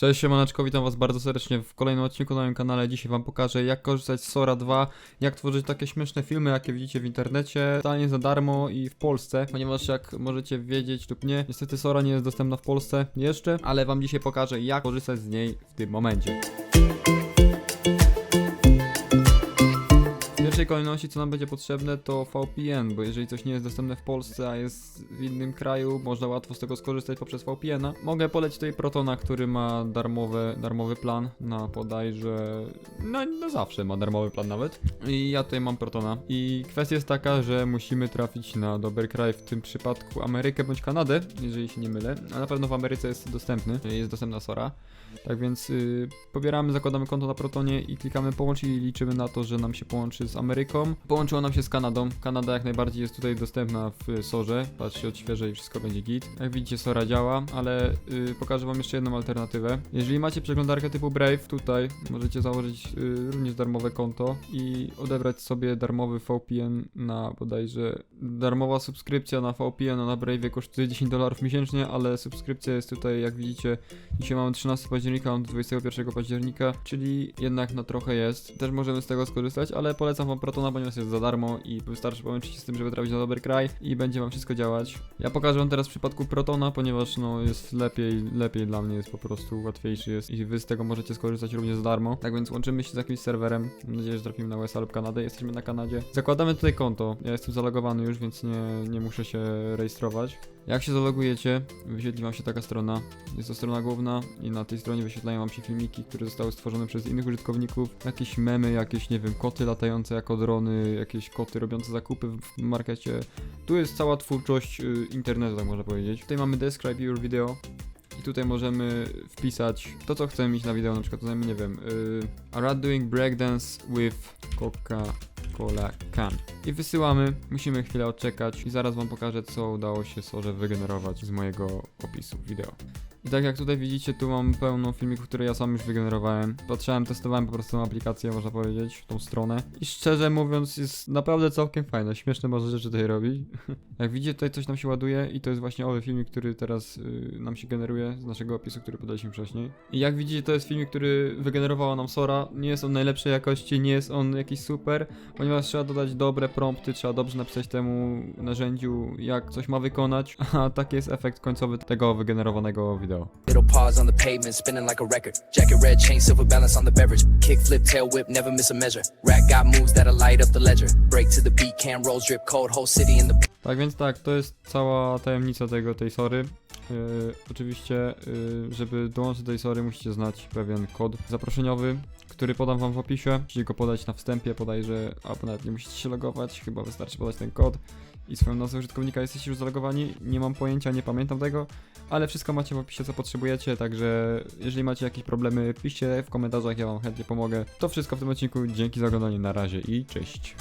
Cześć siemaneczko, witam was bardzo serdecznie w kolejnym odcinku na moim kanale. Dzisiaj wam pokażę jak korzystać z Sora 2, jak tworzyć takie śmieszne filmy, jakie widzicie w internecie, totalnie za darmo i w Polsce, ponieważ jak możecie wiedzieć lub nie, niestety Sora nie jest dostępna w Polsce jeszcze, ale wam dzisiaj pokażę jak korzystać z niej w tym momencie. Pierwszej kolejności co nam będzie potrzebne to VPN, bo jeżeli coś nie jest dostępne w Polsce, a jest w innym kraju, można łatwo z tego skorzystać poprzez VPN-a. Mogę polecić tutaj Protona, który ma darmowy, darmowy plan na bodajże... No, no zawsze ma darmowy plan nawet. I ja tutaj mam Protona. I kwestia jest taka, że musimy trafić na dobry kraj, w tym przypadku Amerykę bądź Kanadę, jeżeli się nie mylę. A na pewno w Ameryce jest dostępny, jest dostępna Sora. Tak więc yy, pobieramy, zakładamy konto na Protonie i klikamy połącz i liczymy na to, że nam się połączy z Ameryką. Połączyło nam się z Kanadą. Kanada jak najbardziej jest tutaj dostępna w Sorze. Patrzcie, odświeżę i wszystko będzie git. Jak widzicie, Sora działa, ale yy, pokażę wam jeszcze jedną alternatywę. Jeżeli macie przeglądarkę typu Brave, tutaj możecie założyć yy, również darmowe konto i odebrać sobie darmowy VPN na bodajże darmowa subskrypcja na VPN na Brave kosztuje 10 dolarów miesięcznie, ale subskrypcja jest tutaj, jak widzicie, Dzisiaj mamy 13 października, do 21 października, czyli jednak na trochę jest. Też możemy z tego skorzystać, ale polecam wam Protona, ponieważ jest za darmo i wystarczy połączyć się z tym, żeby trafić na dobry kraj i będzie wam wszystko działać. Ja pokażę wam teraz w przypadku Protona, ponieważ no jest lepiej, lepiej dla mnie jest po prostu, łatwiejszy jest i wy z tego możecie skorzystać również za darmo. Tak więc łączymy się z jakimś serwerem, mam nadzieję, że trafimy na USA lub Kanadę, jesteśmy na Kanadzie. Zakładamy tutaj konto, ja jestem zalogowany już, więc nie, nie muszę się rejestrować. Jak się zalogujecie, wyświetli wam się taka strona. Jest to strona główna i na tej stronie wyświetlają wam się filmiki, które zostały stworzone przez innych użytkowników. Jakieś memy, jakieś, nie wiem, koty latające jako drony, jakieś koty robiące zakupy w markecie. Tu jest cała twórczość y, internetu, tak można powiedzieć. Tutaj mamy Describe Your Video. I tutaj możemy wpisać to, co chcemy mieć na wideo, na przykład tutaj, nie wiem, y, Arad doing breakdance with Coca-Cola I wysyłamy, musimy chwilę odczekać i zaraz wam pokażę, co udało się Sorze wygenerować z mojego opisu wideo. I tak jak tutaj widzicie, tu mam pełno filmików, które ja sam już wygenerowałem. Patrzyłem, testowałem po prostu tą aplikację, można powiedzieć, tą stronę. I szczerze mówiąc, jest naprawdę całkiem fajne. Śmieszne może rzeczy tutaj robi. jak widzicie, tutaj coś nam się ładuje i to jest właśnie owy filmik, który teraz y, nam się generuje z naszego opisu, który podaliśmy wcześniej. I jak widzicie, to jest filmik, który wygenerowała nam Sora. Nie jest on najlepszej jakości, nie jest on jakiś super, ponieważ trzeba dodać dobre prompty, trzeba dobrze napisać temu narzędziu, jak coś ma wykonać, a taki jest efekt końcowy tego wygenerowanego wideo. Little paws on the pavement, spinning like a record. Jacket red, chain silver balance on the beverage. Kick flip, tail whip, never miss a measure. Rack got moves that'll light up the ledger. Break to the beat, cam rolls drip cold, whole city in the Tak więc tak, to jest cała tajemnica tego, tej sory. Yy, oczywiście, yy, żeby dołączyć do tej sory musicie znać pewien kod zaproszeniowy, który podam wam w opisie. Musicie go podać na wstępie, podajże, albo nawet nie musicie się logować, chyba wystarczy podać ten kod i swoją nazwę użytkownika jesteście już zalogowani. Nie mam pojęcia, nie pamiętam tego, ale wszystko macie w opisie, co potrzebujecie, także jeżeli macie jakieś problemy, piszcie w komentarzach, ja wam chętnie pomogę. To wszystko w tym odcinku, dzięki za oglądanie, na razie i cześć.